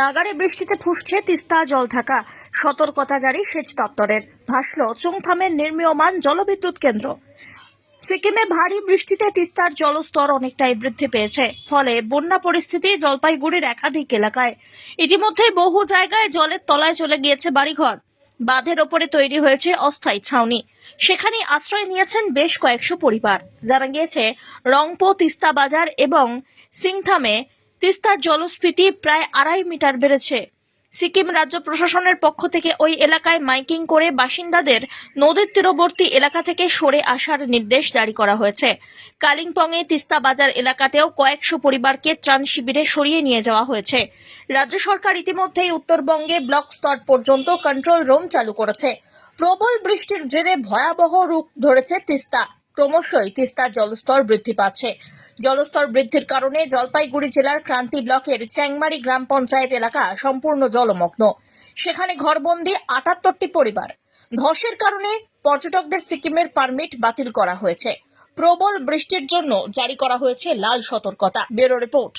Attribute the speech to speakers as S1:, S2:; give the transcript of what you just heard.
S1: নাগারে বৃষ্টিতে ফুসছে তিস্তা জল থাকা সতর্কতা জারি সেচ দপ্তরের। ভাসল চুংথামের নির্মীয়মান জলবিদ্যুৎ কেন্দ্র। সিকিমে ভারী বৃষ্টিতে তিস্তার জলস্তর অনেকটাই বৃদ্ধি পেয়েছে। ফলে বন্যা পরিস্থিতি জলপাইগুড়ির একাধিক এলাকায়। ইতিমধ্যে বহু জায়গায় জলের তলায় চলে গিয়েছে বাড়িঘর। বাঁধের ওপরে তৈরি হয়েছে অস্থায়ী ছাউনি। সেখানে আশ্রয় নিয়েছেন বেশ কয়েকশো পরিবার। জানা গিয়েছে রংপো তিস্তা বাজার এবং সিংথামে তিস্তার জলস্ফীতি প্রায় আড়াই মিটার বেড়েছে। সিকিম রাজ্য প্রশাসনের পক্ষ থেকে ওই এলাকায় মাইকিং করে বাসিন্দাদের নদীর তীরবর্তী এলাকা থেকে সরে আসার নির্দেশ জারি করা হয়েছে। কালিম্পংয়ে তিস্তা বাজার এলাকাতেও কয়েকশো পরিবারকে ত্রাণ শিবিরে সরিয়ে নিয়ে যাওয়া হয়েছে। রাজ্য সরকার ইতিমধ্যেই উত্তরবঙ্গে ব্লক স্তর পর্যন্ত কন্ট্রোল রুম চালু করেছে। প্রবল বৃষ্টির জেরে ভয়াবহ রূপ ধরেছে তিস্তা। ক্রমশই তিস্তার জলস্তর বৃদ্ধি পাচ্ছে। জলস্তর বৃদ্ধির কারণে জলপাইগুড়ি জেলার ক্রান্তি ব্লকের চ্যাংমারি গ্রাম পঞ্চায়েত এলাকা সম্পূর্ণ জলমগ্ন। সেখানে ঘরবন্দি আটাত্তরটি পরিবার। ধসের কারণে পর্যটকদের সিকিমের পারমিট বাতিল করা হয়েছে। প্রবল বৃষ্টির জন্য জারি করা হয়েছে লাল সতর্কতা। Bureau report.